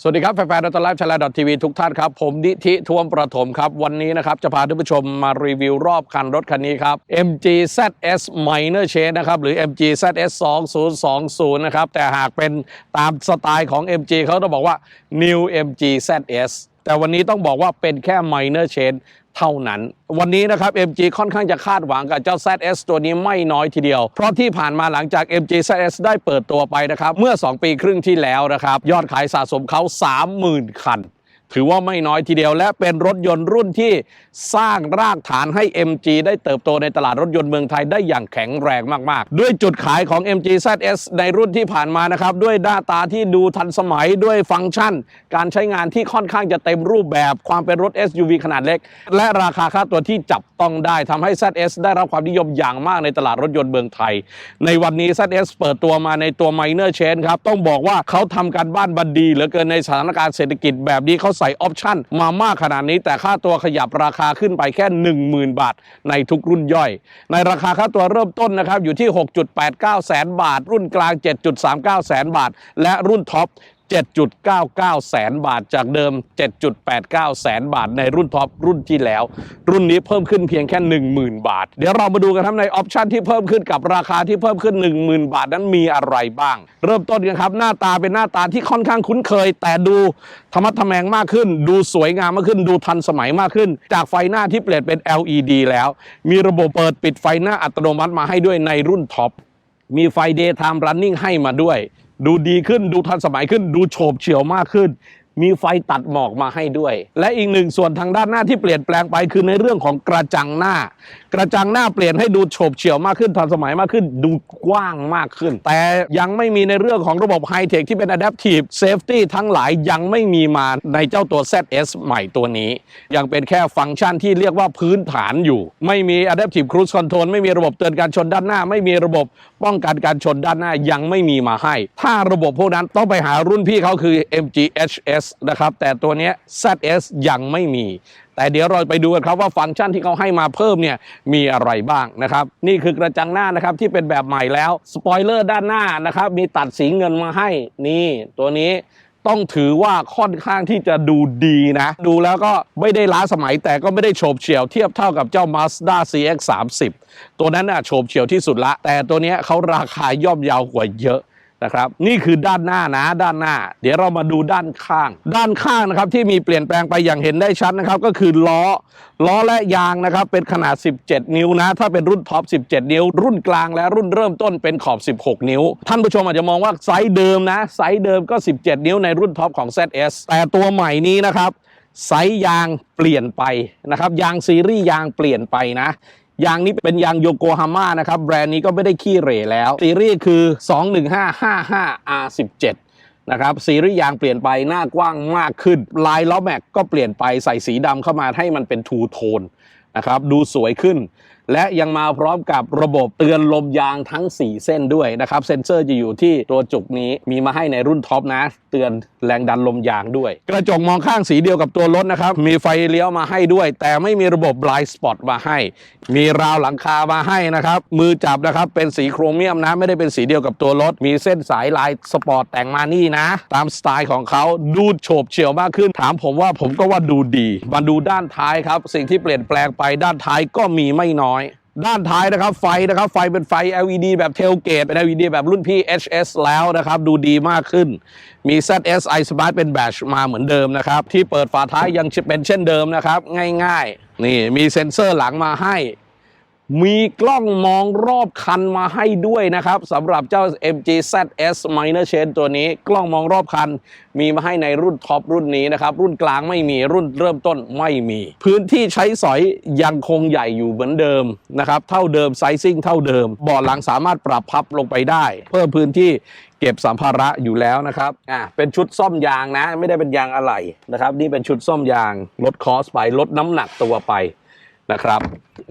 สวัสดีครับ แฟนๆดอทไลฟ์ชาแนลทีวีทุกท่านครับ ผมนิธิทวมประถมครับ วันนี้นะครับ จะพาท่านผู้ชมมารีวิวรอบคันรถคันนี้ครับ MG ZS Minor Change นะครับ หรือ MG ZS 2020 นะครับ แต่หากเป็นตามสไตล์ของ MG เขาต้องบอกว่า New MG ZS แต่วันนี้ต้องบอกว่าเป็นแค่ Minor Change เท่านั้น วันนี้นะครับ MG ค่อนข้างจะคาดหวังกับเจ้า ZS ตัวนี้ไม่น้อยทีเดียว เพราะที่ผ่านมาหลังจาก MG ZS ได้เปิดตัวไปนะครับ เมื่อ 2 ปีครึ่งที่แล้วนะครับ ยอดขายสะสมเขา30,000 คัน ถือว่าไม่น้อยทีเดียวและเป็นรถยนต์รุ่นที่สร้างรากฐานให้ MG ได้เติบโตในตลาดรถยนต์เมืองไทยได้อย่างแข็งแรงมาก ๆ ด้วยจุดขายของ MG ZS ในรุ่นที่ผ่านมานะครับ ด้วยหน้าตาที่ดูทันสมัยด้วยฟังก์ชัน การใช้งานที่ค่อนข้างจะเต็มรูปแบบความเป็นรถ SUV ขนาดเล็ก และราคาค่าตัวที่จับต้องได้ทำให้ ZS ได้รับความนิยมอย่างมากในตลาดรถยนต์เมืองไทย ในวันนี้ ZS เปิดตัวมาในตัว Minor Change ครับต้องบอกว่าเขาทำการบ้านบันดีเหลือเกินในสถานการณ์เศรษฐกิจแบบนี้เขาใส่ออปชั่นมามากขนาดนี้ แต่ค่าตัวขยับราคาขึ้นไปแค่ 10,000 บาท ในทุกรุ่นย่อย ในราคาค่าตัวเริ่มต้นนะครับอยู่ที่ 6.89 แสนบาท รุ่นกลาง 7.39 แสนบาท และรุ่นท็อป 7.99 แสนบาทจากเดิม 7.89 แสนบาทในรุ่นท็อปรุ่นที่แล้ว รุ่นนี้เพิ่มขึ้นเพียงแค่ 10,000 บาท เดี๋ยวเรามาดูกันครับในออปชันที่เพิ่มขึ้นกับราคาที่เพิ่มขึ้น 10,000 บาทนั้นมีอะไรบ้าง เริ่มต้นกันครับ หน้าตาเป็นหน้าตาที่ค่อนข้างคุ้นเคย แต่ดูธรรมะทแมงมากขึ้น ดูสวยงามมากขึ้น ดูทันสมัยมากขึ้น จากไฟหน้าที่เปลี่ยนเป็น LED แล้ว มีระบบเปิดปิดไฟหน้าอัตโนมัติมาให้ด้วยในรุ่นท็อปมีไฟ Daytime Running ให้มาด้วย ดูดีขึ้นดูทันสมัยขึ้น ดูโฉบเฉี่ยวมากขึ้น มีไฟตัดหมอกมาให้ด้วย และอีกหนึ่งส่วนทางด้านหน้าที่เปลี่ยนแปลงไปคือในเรื่องของกระจังหน้ากระจังหน้าเปลี่ยนให้ดูโฉบเฉี่ยวมากขึ้นทันสมัยมากขึ้น ดูกว้างมากขึ้น แต่ยังไม่มีในเรื่องของระบบไฮเทคที่เป็น Adaptive Safety ทั้งหลายยังไม่มีมาในเจ้าตัว ZS ใหม่ตัวนี้ ยังเป็นแค่ฟังก์ชันที่เรียกว่าพื้นฐานอยู่ ไม่มี Adaptive Cruise Control ไม่มีระบบเตือนการชนด้านหน้า ไม่มีระบบป้องกันการชนด้านหน้ายังไม่มีมาให้ ถ้าระบบพวกนั้นต้องไปหารุ่นพี่เขาคือ MGHS นะครับแต่ตัวนี้ ZS ยังไม่มี แต่เดี๋ยวเราไปดูกันครับว่าฟังก์ชันที่เขาให้มาเพิ่มเนี่ยมีอะไรบ้างนะครับ นี่คือกระจังหน้านะครับที่เป็นแบบใหม่แล้วสปอยเลอร์ด้านหน้านะครับมีตัดสีเงินมาให้นี่ตัวนี้ต้องถือว่าค่อนข้างที่จะดูดีนะ ดูแล้วก็ไม่ได้ล้าสมัยแต่ก็ไม่ได้โฉบเฉี่ยวเทียบเท่ากับเจ้า Mazda CX 30ตัวนั้นน่ะโฉบเฉี่ยวที่สุดละ แต่ตัวนี้เขาราคาย่อมเยาวกว่าเยอะ นะครับ นี่คือด้านหน้านะด้านหน้า เดี๋ยวเรามาดูด้านข้าง ด้านข้างนะครับที่มีเปลี่ยนแปลงไปอย่างเห็นได้ชัดนะครับ ก็คือล้อ ล้อและยางนะครับ เป็นขนาด 17 นิ้วนะ ถ้าเป็นรุ่นท็อป 17 นิ้ว รุ่นกลางและรุ่นเริ่มต้นเป็นขอบ 16 นิ้ว ท่านผู้ชมอาจจะมองว่าไซส์เดิมนะไซส์เดิมก็ 17 นิ้วในรุ่นท็อปของ ZS แต่ตัวใหม่นี้นะครับไซส์ยางเปลี่ยนไปนะครับ ยางซีรีส์ยางเปลี่ยนไปนะ ยางนี้เป็นยางโยโกฮาม่านะครับ แบรนด์นี้ก็ไม่ได้ขี้เหร่แล้ว ซีรีส์คือ 21555 R17 นะครับซีรีส์ยางเปลี่ยนไปหน้ากว้างมากขึ้น ลายล้อแม็กก็เปลี่ยนไปใส่สีดำเข้ามาให้มันเป็นทูโทนนะครับดูสวยขึ้น และยังมาพร้อมกับระบบเตือนลมยางทั้ง 4 เส้นด้วยนะครับ เซ็นเซอร์จะอยู่ที่ตัวจุกนี้มีมาให้ในรุ่นท็อปนะ เตือนแรงดันลมยางด้วย กระจกมองข้างสีเดียวกับตัวรถนะครับ มีไฟเลี้ยวมาให้ด้วย แต่ไม่มีระบบ blind spot มาให้ มีราวหลังคามาให้นะครับ มือจับนะครับเป็นสีโครเมียมนะ ไม่ได้เป็นสีเดียวกับตัวรถ มีเส้นสายลายสปอร์ตแต่งมานี่นะ ตามสไตล์ของเขาดูโฉบเฉี่ยวมากขึ้น ถามผมว่าผมก็ว่าดูดีมาดูด้านท้ายครับ สิ่งที่เปลี่ยนแปลงไปด้านท้ายก็มีไม่น้อย ด้านท้ายนะครับไฟนะครับไฟเป็นไฟ LED แบบเทลเกตเป็น LED แบบรุ่นพี่ HS แล้วนะครับดูดีมากขึ้น มี ZS i Smart เป็นแบชมาเหมือนเดิมนะครับ ที่เปิดฝาท้ายยังเป็นเช่นเดิมนะครับ ง่ายๆ นี่มีเซ็นเซอร์หลังมาให้ มีกล้องมองรอบคันมาให้ด้วยนะครับสำหรับเจ้า MG ZS Minor Change ตัวนี้ กล้องมองรอบคัน มีมาให้ในรุ่นท็อปรุ่นนี้นะครับ รุ่นกลางไม่มีรุ่นเริ่มต้นไม่มี พื้นที่ใช้สอยยังคงใหญ่อยู่เหมือนเดิมนะครับ เท่าเดิมไซซิ่งเท่าเดิมเบาะหลังสามารถปรับพับลงไปได้ เพิ่มพื้นที่เก็บสัมภาระอยู่แล้วนะครับ อ่าเป็นชุดซ่อมยางนะ ไม่ได้เป็นยางอะไหล่นะครับ นี่เป็นชุดซ่อมยางลดคอสไปลดน้ำหนักตัวไป นะครับ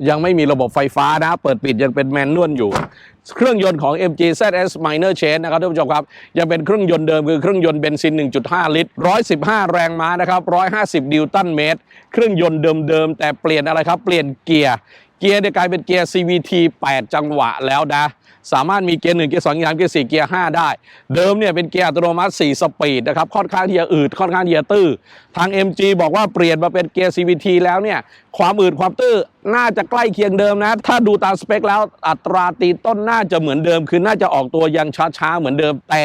ยังไม่มีระบบไฟฟ้านะเปิดปิดยังเป็นแมนนวลอยู่ เครื่องยนต์ของ MG ZS Minor Change นะครับท่านผู้ชมครับ ยังเป็นเครื่องยนต์เดิมคือเครื่องยนต์เบนซิน 1.5 ลิตร 115 แรงม้านะครับ 150 นิวตันเมตร เครื่องยนต์เดิมๆแต่เปลี่ยนอะไรครับ เปลี่ยนเกียร์ เกียร์เนี่ยกลายเป็นเกียร์ CVT 8 จังหวะแล้วนะ สามารถมีเกียร์1เกียร์2เกียร์3เกียร์4เกียร์5ได้ เดิมเนี่ยเป็นเกียร์อัตโนมัติ 4 สปีดนะครับ ค่อนข้างที่จะอืด ค่อนข้างที่จะตื้อ ทาง MG บอกว่าเปลี่ยนมาเป็นเกียร์ CVT แล้วเนี่ย ความอืดความตื้อ น่าจะใกล้เคียงเดิมนะ ถ้าดูตามสเปคแล้วอัตราตีต้นน่าจะเหมือนเดิม คือน่าจะออกตัวยังช้าๆเหมือนเดิม แต่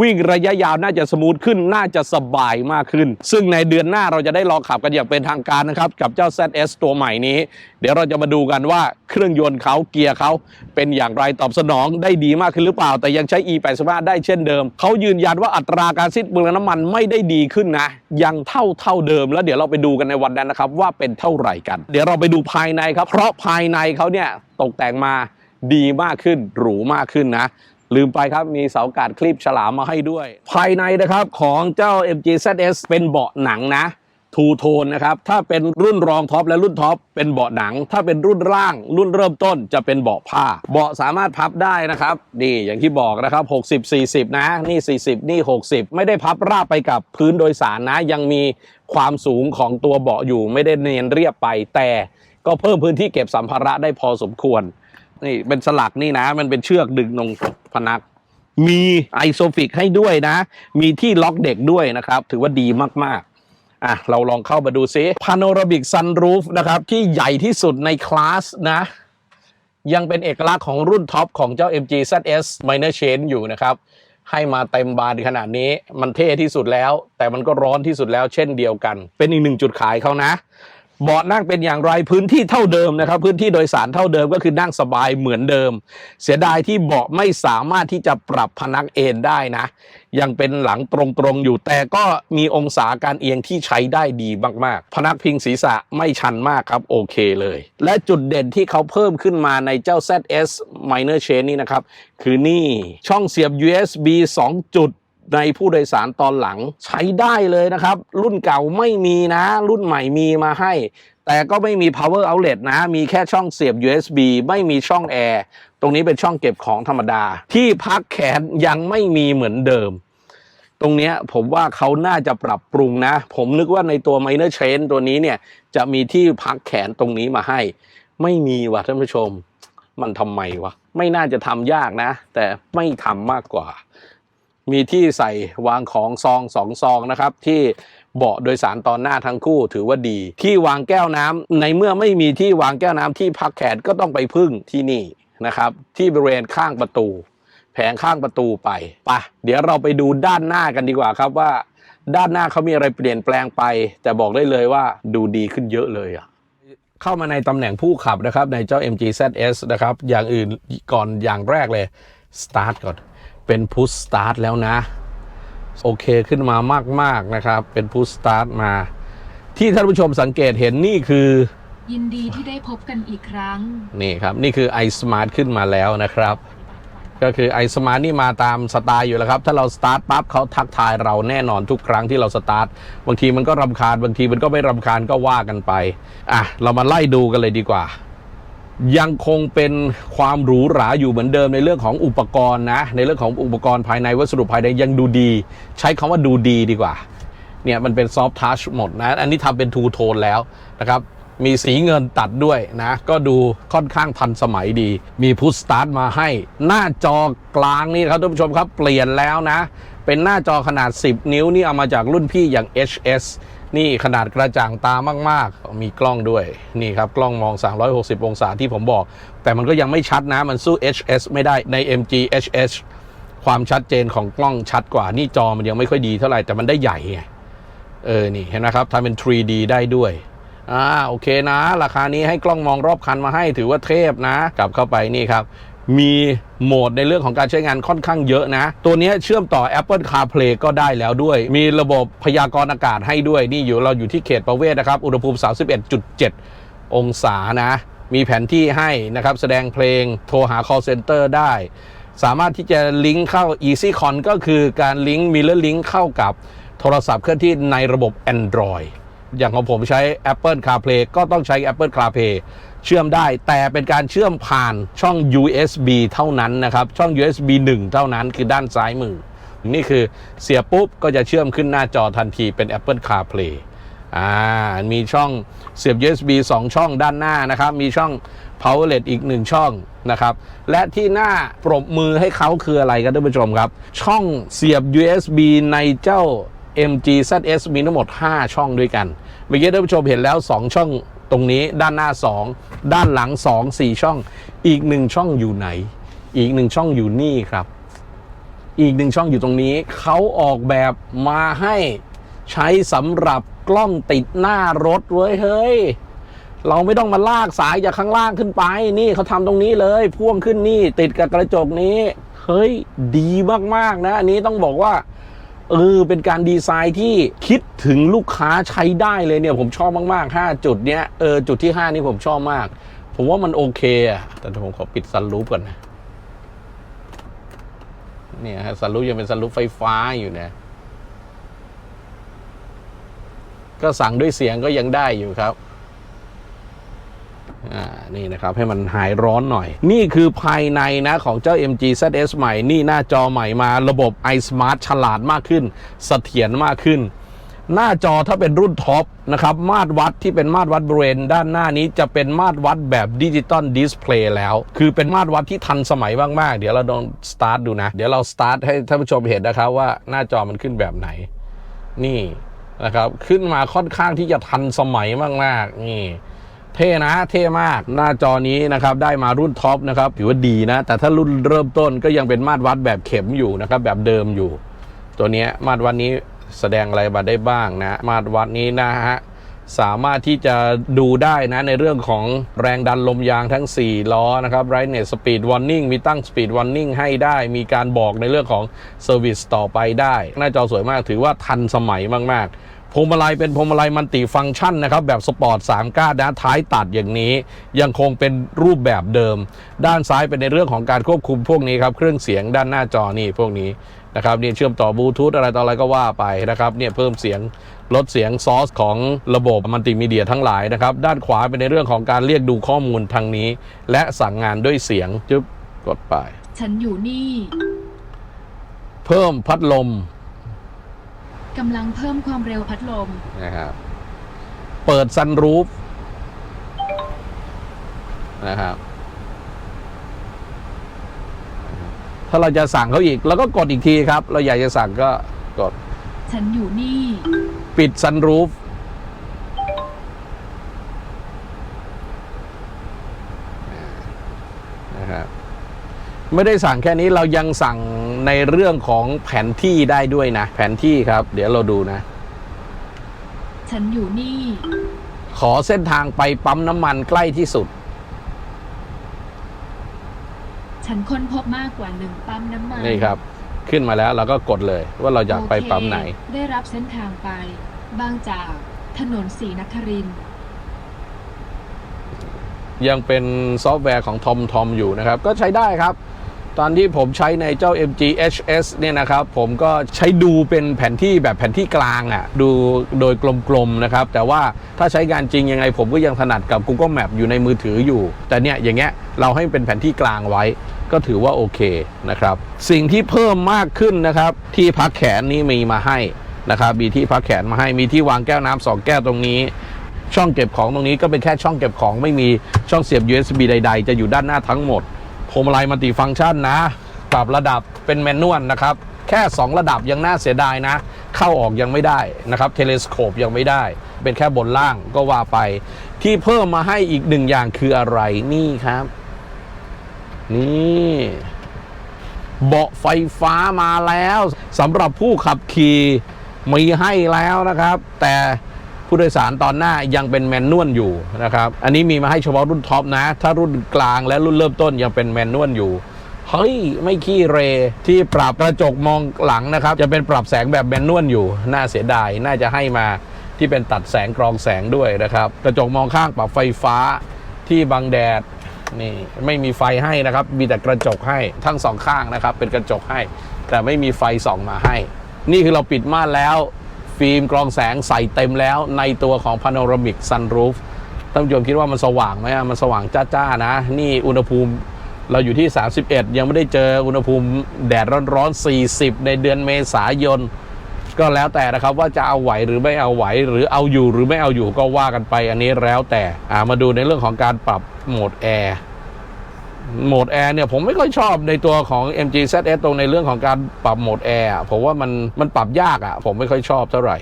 วิ่งระยะยาวน่าจะสมูทขึ้นน่าจะสบายมากขึ้น ซึ่งในเดือนหน้าเราจะได้ลองขับกันอย่างเป็นทางการนะครับกับเจ้า ZS ตัวใหม่นี้ เดี๋ยวเราจะมาดูกันว่าเครื่องยนต์เขาเกียร์เขาเป็นอย่างไรตอบสนองได้ดีมากขึ้นหรือเปล่า แต่ยังใช้ E85 ได้เช่นเดิมเขายืนยันว่าอัตราการสิ้นเปลืองน้ำมันไม่ได้ดีขึ้นนะ ยังเท่าเท่าเดิม แล้วเดี๋ยวเราไปดูกันในวันนั้นนะครับว่าเป็นเท่าไหร่กัน เดี๋ยวเราไปดูภายในในครับ เพราะภายในเขาเนี่ยตกแต่งมาดีมากขึ้นหรูมากขึ้นนะ ลืมไปครับมีเสากาดคลิปฉลามมาให้ด้วย ภายในนะครับของเจ้า MG ZS เป็นเบาะหนังนะทูโทนนะครับ ถ้าเป็นรุ่นรองท็อปและรุ่นท็อปเป็นเบาะหนัง ถ้าเป็นรุ่นล่าง รุ่นเริ่มต้นจะเป็นเบาะผ้า เบาะสามารถพับได้นะครับ นี่อย่างที่บอกนะครับ 60 40 นะ นี่ 40 นี่ 60 ไม่ได้พับราบไปกับพื้นโดยสารนะ ยังมีความสูงของตัวเบาะอยู่ไม่ได้เนียนเรียบไปแต่ ก็เพิ่มพื้นที่เก็บสัมภาระได้พอสมควร นี่เป็นสลักนี่นะ มันเป็นเชือกดึงลงพนัก มีไอโซฟิกให้ด้วยนะ มีที่ล็อกเด็กด้วยนะครับ ถือว่าดีมากๆ อะ เราลองเข้ามาดูซิพาโนราบิกซันรูฟนะครับ ที่ใหญ่ที่สุดในคลาสนะ ยังเป็นเอกลักษณ์ของรุ่นท็อปของเจ้า MG ZS Minor Chain อยู่นะครับให้มาเต็มบานขนาดนี้มันเท่ที่สุดแล้ว แต่มันก็ร้อนที่สุดแล้วเช่นเดียวกัน เป็นอีกหนึ่งจุดขายเขานะ เบาะนั่งเป็นอย่างไรพื้นที่เท่าเดิมนะครับ พื้นที่โดยสารเท่าเดิมก็คือนั่งสบายเหมือนเดิม เสียดายที่เบาะไม่สามารถที่จะปรับพนักเอนได้นะ ยังเป็นหลังตรงๆอยู่แต่ก็มีองศาการเอียงที่ใช้ได้ดีมากๆ พนักพิงศีรษะไม่ชันมากครับโอเคเลย และจุดเด่นที่เขาเพิ่มขึ้นมาในเจ้า ZS Minor Chain นี่นะครับคือนี่ช่องเสียบ USB 2 จุด ในผู้โดยสารตอนหลังใช้ได้เลยนะครับ รุ่นเก่าไม่มีนะ รุ่นใหม่มีมาให้ แต่ก็ไม่มี power outlet นะ มีแค่ช่องเสียบ USB ไม่มีช่องแอร์ตรงนี้เป็นช่องเก็บของธรรมดา ที่พักแขนยังไม่มีเหมือนเดิม ตรงนี้ผมว่าเขาน่าจะปรับปรุงนะ ผมนึกว่าในตัว minor chain ตัวนี้เนี่ย จะมีที่พักแขนตรงนี้มาให้ ไม่มีว่ะท่านผู้ชม มันทำไมวะไม่น่าจะทำยากนะ แต่ไม่ทำมากกว่า มีที่ใส่วางของซองสองซองนะครับที่เบาะโดยสารตอนหน้าทั้งคู่ถือว่าดี ที่วางแก้วน้ำในเมื่อไม่มีที่วางแก้วน้ำที่พักแขนก็ต้องไปพึ่งที่นี่นะครับที่บริเวณข้างประตู แผงข้างประตูไปปะเดี๋ยวเราไปดูด้านหน้ากันดีกว่าครับว่า ด้านหน้าเขามีอะไรเปลี่ยนแปลงไป แต่บอกได้เลยว่าดูดีขึ้นเยอะเลยอะเข้ามาในตำแหน่งผู้ขับนะครับในเจ้า MG ZS นะครับอย่างอื่นก่อนอย่างแรกเลย Start ก่อน เป็น Push Start แล้วนะ โอเคขึ้นมามาก ๆ นะครับ เป็น Push Start มา ที่ท่านผู้ชมสังเกตเห็นนี่คือ ยินดีที่ได้พบกันอีกครั้ง นี่ครับ นี่คือ iSmart ขึ้นมาแล้วนะครับ ก็คือ iSmart นี่มาตามสไตล์อยู่แล้วครับ ถ้าเราสตาร์ทปั๊บเขาทักทายเราแน่นอนทุกครั้งที่เราสตาร์ทบางทีมันก็รำคาญบางทีมันก็ไม่รำคาญก็ว่ากันไปอะเรามาไล่ดูกันเลยดีกว่า ยังคงเป็นความหรูหราอยู่เหมือนเดิมในเรื่องของอุปกรณ์นะ ในเรื่องของอุปกรณ์ภายในวัสดุภายในยังดูดี ใช้คำว่าดูดีดีกว่า เนี่ยมันเป็นซอฟ t ทัชหมดนะ อันนี้ทำเป็นทูโทนแล้วนะครับ มีสีเงินตัดด้วยนะ ก็ดูค่อนข้างทันสมัยดี มีพุทสตาร์ทมาให้ หน้าจอกลางนี่ครับท่านผู้ชมครับเปลี่ยนแล้วนะ เป็นหน้าจอขนาด 10 นิ้วนี่เอามาจากรุ่นพี่อย่าง HS นี่ขนาดกระจ่างตามาก ๆ มีกล้องด้วย นี่ครับ กล้องมอง 360 องศาที่ผมบอก แต่มันก็ยังไม่ชัดนะ มันสู้ HS ไม่ได้ใน MG HS ความชัดเจนของกล้องชัดกว่า นี่จอมันยังไม่ค่อยดีเท่าไหร่ แต่มันได้ใหญ่ไงเออ นี่เห็นไหมครับทำเป็น 3D ได้ด้วยอ่าโอเคนะ ราคานี้ให้กล้องมองรอบคันมาให้ถือว่าเทพนะ กลับเข้าไปนี่ครับ มีโหมดในเรื่องของการใช้งานค่อนข้างเยอะนะ ตัวนี้เชื่อมต่อ Apple CarPlay ก็ได้แล้วด้วย มีระบบพยากรณ์อากาศให้ด้วย นี่อยู่เราอยู่ที่เขตประเวศนะครับ อุณหภูมิ 31.7 องศานะ มีแผนที่ให้นะครับ แสดงเพลงโทรหา call center ได้ สามารถที่จะลิงก์เข้า EasyCon ก็คือการลิงก์ Mirror Link เข้ากับโทรศัพท์เคลื่อนที่ในระบบ Android อย่างของผมใช้ Apple CarPlay ก็ต้องใช้ Apple CarPlay เชื่อมได้แต่เป็นการเชื่อมผ่านช่อง USB เท่านั้นนะครับ ช่อง USB 1 เท่านั้นคือด้านซ้ายมือ นี่คือเสียบปุ๊บก็จะเชื่อมขึ้นหน้าจอทันทีเป็น Apple CarPlay อ่ามีช่องเสียบ USB 2 ช่องด้านหน้านะครับ มีช่อง power LED อีกหนึ่งช่องนะครับ และที่หน่าปรบมือให้เขาคืออะไรกันท่านผู้ชมครับ ช่องเสียบ USB ในเจ้า MG ZS มีทั้งหมด 5 ช่องด้วยกัน เมื่อกี้ท่านผู้ชมเห็นแล้ว 2 ช่อง ตรงนี้ด้านหน้า 2 ด้านหลัง 2 4 ช่อง อีกหนึ่งช่องอยู่ไหน อีกหนึ่งช่องอยู่นี่ครับ อีกหนึ่งช่องอยู่ตรงนี้ เขาออกแบบมาให้ใช้สำหรับกล้องติดหน้ารถเว้ยเฮ้ย เราไม่ต้องมาลากสายจากข้างล่างขึ้นไป นี่เขาทำตรงนี้เลย พ่วงขึ้นนี่ติดกับกระจกนี้ เฮ้ย ดีมากๆนะ อันนี้ต้องบอกว่า เออเป็นการดีไซน์ที่คิดถึงลูกค้าใช้ได้เลยเนี่ยผมชอบมากๆ 5 จุดเนี้ยเออจุดที่ 5 นี่ผมชอบมาก ผมว่ามันโอเคอะแต่ผมขอปิดซันรูปก่อนนะเนี่ยฮะซันรูปยังเป็นซันรูปไฟฟ้าอยู่นะ ก็สั่งด้วยเสียงก็ยังได้อยู่ครับ อ่านี่นะครับให้มันหายร้อนหน่อย นี่คือภายในนะของเจ้า MG ZS ใหม่ นี่หน้าจอใหม่มาระบบ iSmart ฉลาดมากขึ้นเสถียรมากขึ้น หน้าจอถ้าเป็นรุ่นท็อปนะครับ มาตรวัดที่เป็นมาตรวัดบริเวณด้านหน้านี้จะเป็นมาตรวัดแบบดิจิตอลดิสเพลย์แล้ว คือเป็นมาตรวัดที่ทันสมัยมาก ๆ เดี๋ยวเราลองสตาร์ทดูนะ เดี๋ยวเราสตาร์ทให้ท่านผู้ชมเห็นนะครับว่าหน้าจอมันขึ้นแบบไหน นี่นะครับ ขึ้นมาค่อนข้างที่จะทันสมัยมาก ๆ นี่ เท่นะเท่มากหน้าจอนี้นะครับได้มารุ่นท็อปนะครับถือว่าดีนะ แต่ถ้ารุ่นเริ่มต้นก็ยังเป็นมาตรวัดแบบเข็มอยู่นะครับแบบเดิมอยู่ ตัวนี้มาตรวัดนี้แสดงอะไรมาได้บ้างนะ มาตรวัดนี้นะฮะสามารถที่จะดูได้นะในเรื่องของแรงดันลมยางทั้ง 4 ล้อนะครับ brightness speed warning มีตั้ง speed warning ให้ได้ มีการบอกในเรื่องของ service ต่อไปได้ หน้าจอสวยมากถือว่าทันสมัยมาก ๆ พวงมาลัยเป็นพวงมาลัยมัลติฟังก์ชันนะครับ แบบสปอร์ต3ก้านนะท้ายตัดอย่างนี้ ยังคงเป็นรูปแบบเดิม ด้านซ้ายเป็นในเรื่องของการควบคุมพวกนี้ครับ เครื่องเสียงด้านหน้าจอนี่พวกนี้นะครับเนี่ยเชื่อมต่อบลูทูธอะไรต่ออะไรก็ว่าไปนะครับเนี่ยเพิ่มเสียงลดเสียงซอสของระบบมัลติมีเดียทั้งหลายนะครับ ด้านขวาเป็นในเรื่องของการเรียกดูข้อมูลทางนี้ และสั่งงานด้วยเสียงจึ๊บกดไป ฉันอยู่นี่ เพิ่มพัดลม กำลังเพิ่มความเร็วพัดลม นะครับ เปิดซันรูฟนะครับ ถ้าเราจะสั่งเขาอีกเราก็กดอีกทีครับ เราอยากจะสั่งก็กด ฉันอยู่นี่ ปิดซันรูฟนะครับ ไม่ได้สั่งแค่นี้เรายังสั่ง ในเรื่องของแผนที่ได้ด้วยนะ แผนที่ครับ เดี๋ยวเราดูนะ ฉันอยู่นี่ ขอเส้นทางไปปั๊มน้ำมันใกล้ที่สุด ฉันค้นพบมากกว่าหนึ่งปั๊มน้ำมันนี่ครับ ขึ้นมาแล้วเราก็กดเลย ว่าเราอยากไปโอเคปั๊มไหน ได้รับเส้นทางไป บางจากถนนศรีนครินทร์ยังเป็นซอฟต์แวร์ของทอมทอมอยู่นะครับ ก็ใช้ได้ครับ ตอนที่ผมใช้ในเจ้า MG HS เนี่ยนะครับ ผมก็ใช้ดูเป็นแผนที่แบบแผนที่กลางอะ่ะดูโดยกลมๆนะครับ แต่ว่าถ้าใช้งานจริงยังไง ผมก็ยังถนัดกับ Google Map อยู่ในมือถืออยู่ แต่เนี่ยอย่างเงี้ยเราให้เป็นแผนที่กลางไว้ก็ถือว่าโอเคนะครับ สิ่งที่เพิ่มมากขึ้นนะครับ ที่พักแขนนี้มีมาให้นะครับมีที่พักแขนมาให้มีที่วางแก้วน้ำสองแก้วตรงนี้ช่องเก็บของตรงนี้ก็เป็นแค่ช่องเก็บของไม่มีช่องเสียบ USB ใด ๆ จะอยู่ด้านหน้าทั้งหมด พวงมาลัยมัลติฟังก์ชันนะ ปรับระดับเป็นแมนนวลนะครับ แค่ 2 ระดับยังน่าเสียดายนะ เข้าออกยังไม่ได้นะครับเทเลสโคปยังไม่ได้ เป็นแค่บนล่างก็ว่าไป ที่เพิ่มมาให้อีกหนึ่งอย่างคืออะไรนี่ครับ นี่เบาะไฟฟ้ามาแล้วสำหรับผู้ขับขี่มีให้แล้วนะครับ แต่ ผู้โดยสารตอนหน้ายังเป็นแมนนวลอยู่นะครับอันนี้มีมาให้เฉพาะรุ่นท็อปนะ ถ้ารุ่นกลางและรุ่นเริ่มต้นยังเป็นแมนนวลอยู่เฮ้ย ไม่ขี้เรที่ปรับกระจกมองหลังนะครับ จะเป็นปรับแสงแบบแมนนวลอยู่ น่าเสียดาย น่าจะให้มาที่เป็นตัดแสงกรองแสงด้วยนะครับ กระจกมองข้างปรับไฟฟ้าที่บังแดดนี่ไม่มีไฟให้นะครับ มีแต่กระจกให้ทั้งสองข้างนะครับ เป็นกระจกให้ แต่ไม่มีไฟส่องมาให้ นี่คือเราปิดม่านแล้ว ฟิล์มกรองแสงใส่เต็มแล้วในตัวของ Panoramic Sunroof ท่านผู้ชมคิดว่ามันสว่างไหมอะมันสว่างจ้าๆนะ นี่อุณหภูมิเราอยู่ที่ 31 ยังไม่ได้เจออุณหภูมิแดดร้อนๆ 40 ในเดือนเมษายน ก็แล้วแต่นะครับว่าจะเอาไหวหรือไม่เอาไหว หรือเอาอยู่หรือไม่เอาอยู่ก็ว่ากันไปอันนี้แล้วแต่อ่ามาดูในเรื่องของการปรับโหมดแอร์ โหมดแอร์เนี่ยผมไม่ค่อยชอบในตัวของ MG ZS ตรงในเรื่องของการปรับโหมดแอร์ผมว่ามันมันปรับยากอะ่ะ ผมไม่ค่อยชอบเท่าไหร่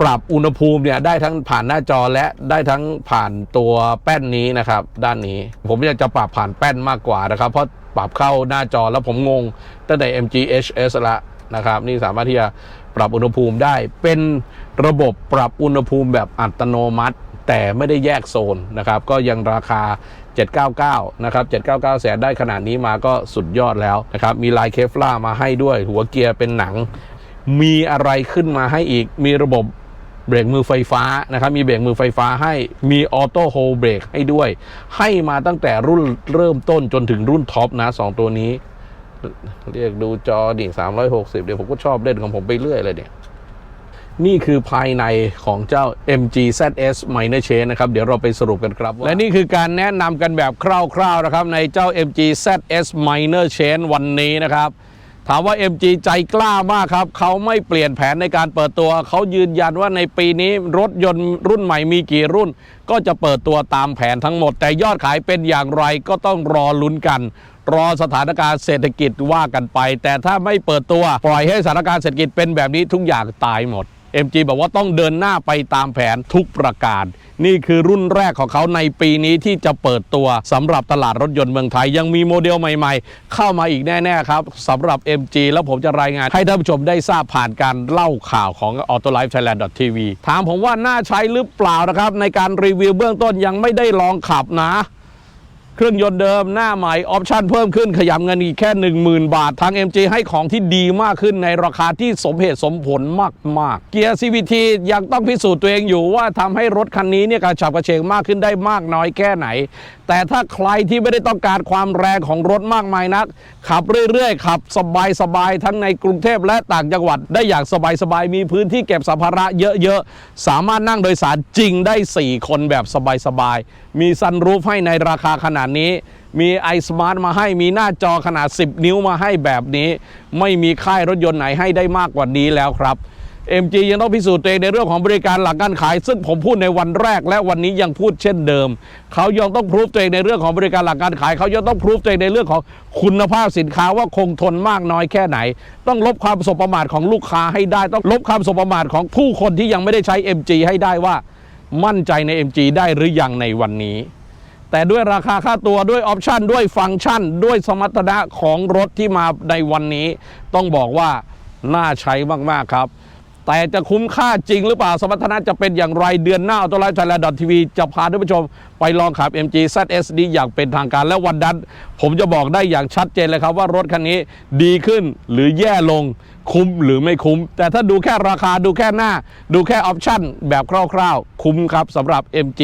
ปรับอุณหภูมิเนี่ยได้ทั้งผ่านหน้าจอและได้ทั้งผ่านตัวแป้นนี้นะครับ ด้านนี้ ผมอยากจะปรับผ่านแป้นมากกว่านะครับ เพราะปรับเข้าหน้าจอแล้วผมงงตั้งแต่ MG HS ละนะครับ นี่สามารถที่จะปรับอุณหภูมิได้เป็นระบบปรับอุณหภูมิแบบอัตโนมัติ แต่ไม่ได้แยกโซนนะครับก็ยังราคา 799 นะครับ 799 แสนได้ขนาดนี้มาก็สุดยอดแล้วนะครับ มีลายเคฟล่ามาให้ด้วย หัวเกียร์เป็นหนัง มีอะไรขึ้นมาให้อีก มีระบบเบรกมือไฟฟ้านะครับ มีเบรกมือไฟฟ้าให้ มีออโต้โฮเบรกให้ด้วย ให้มาตั้งแต่รุ่นเริ่มต้นจนถึงรุ่นท็อปนะสองตัวนี้ เรียกดูจอดิ่ง360 เดี๋ยวผมก็ชอบเล่นของผมไปเรื่อยเลยเนี่ย นี่คือภายในของเจ้า MG ZS Minor Change นะครับ เดี๋ยวเราไปสรุปกันครับ และนี่คือการแนะนำกันแบบคร่าวๆนะครับ ในเจ้า MG ZS Minor Change วันนี้นะครับ ถามว่า MG ใจกล้ามากครับ เขาไม่เปลี่ยนแผนในการเปิดตัว เขายืนยันว่าในปีนี้รถยนต์รุ่นใหม่มีกี่รุ่น ก็จะเปิดตัวตามแผนทั้งหมด แต่ยอดขายเป็นอย่างไรก็ต้องรอลุ้นกันรอสถานการณ์เศรษฐกิจว่ากันไป แต่ถ้าไม่เปิดตัว ปล่อยให้สถานการณ์เศรษฐกิจเป็นแบบนี้ทุกอย่างตายหมด MG บอกว่าต้องเดินหน้าไปตามแผนทุกประการ นี่คือรุ่นแรกของเขาในปีนี้ที่จะเปิดตัวสำหรับตลาดรถยนต์เมืองไทย ยังมีโมเดลใหม่ๆ เข้ามาอีกแน่ๆครับสำหรับ MG แล้วผมจะรายงานให้ท่านผู้ชมได้ทราบผ่านการเล่าข่าวของ autolifethailand.tv ถามผมว่าน่าใช้หรือเปล่านะครับ ในการรีวิวเบื้องต้นยังไม่ได้ลองขับนะ เครื่องยนต์เดิมหน้าใหม่ออปชั่นเพิ่มขึ้นขยำเงินอีกแค่ 10,000 บาท ทาง MG ให้ของที่ดีมากขึ้นในราคาที่สมเหตุสมผลมาก ๆ เกียร์ CVT ยังต้องพิสูจน์ตัวเองอยู่ว่าทำให้รถคันนี้เนี่ยกระฉับกระเฉงมากขึ้นได้มากน้อยแค่ไหน แต่ถ้าใครที่ไม่ได้ต้องการความแรงของรถมากมายนัก ขับเรื่อย ๆ ขับสบายๆทั้งในกรุงเทพและต่างจังหวัดได้อย่างสบายๆมีพื้นที่เก็บสัมภาระเยอะๆสามารถนั่งโดยสารจริงได้ 4 คนแบบสบายๆมีซันรูฟให้ในราคาขนาดนี้ มี iSmart มาให้มีหน้าจอขนาด 10 นิ้วมาให้แบบนี้ ไม่มีค่ายรถยนต์ไหนให้ได้มากกว่านี้แล้วครับ MG ยังต้องพิสูจน์ตัวเองในเรื่องของบริการหลังการขาย ซึ่งผมพูดในวันแรกและวันนี้ยังพูดเช่นเดิม เขายังต้องพิสูจตัวเองในเรื่องของบริการหลังการขาย เขายังต้องพิสูจตัวเองในเรื่องของคุณภาพสินค้าว่าคงทนมากน้อยแค่ไหน ต้องลบความสบประมาทของลูกค้าให้ได้ ต้องลบความสบประมาทของผู้คนที่ยังไม่ได้ใช้ MG ให้ได้ว่า มั่นใจใน MG ได้หรือยังในวันนี้ แต่ด้วยราคาค่าตัวด้วยออปชันด้วยฟังก์ชัน ด้วยสมรรถนะของรถที่มาในวันนี้ ต้องบอกว่าน่าใช้มาก ๆ ครับ แต่จะคุ้มค่าจริงหรือเปล่า สมรรถนะจะเป็นอย่างไรเดือนหน้าออโตไลฟ์ไทยแลนด์ทีวีจะพาท่านผู้ชม ไปลองขับ MG ZS นี้อย่างเป็นทางการและวันนั้น ผมจะบอกได้อย่างชัดเจนเลยครับว่ารถคันนี้ดีขึ้นหรือแย่ลง คุ้มหรือไม่คุ้ม แต่ถ้าดูแค่ราคาดูแค่หน้า ดูแค่ออปชั่นแบบคร่าวๆ คุ้มครับสำหรับ MG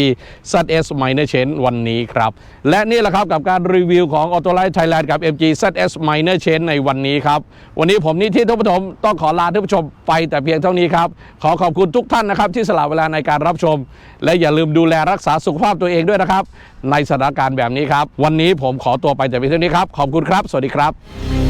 ZS Minor Change วันนี้ครับ และนี่แหละครับกับการรีวิวของ Auto Life Thailand กับ MG ZS Minor Change ในวันนี้ครับ วันนี้ผมนิติทุกปฐมต้องขอลาท่านผู้ชมไปแต่เพียงเท่านี้ครับ ขอขอบคุณทุกท่านนะครับที่สละเวลาในการรับชม และอย่าลืมดูแลรักษาสุขภาพตัวเองด้วยนะครับ ในสถานการณ์แบบนี้ครับ วันนี้ผมขอตัวไปแต่เพียงเท่านี้ครับ ขอบคุณครับ สวัสดีครับ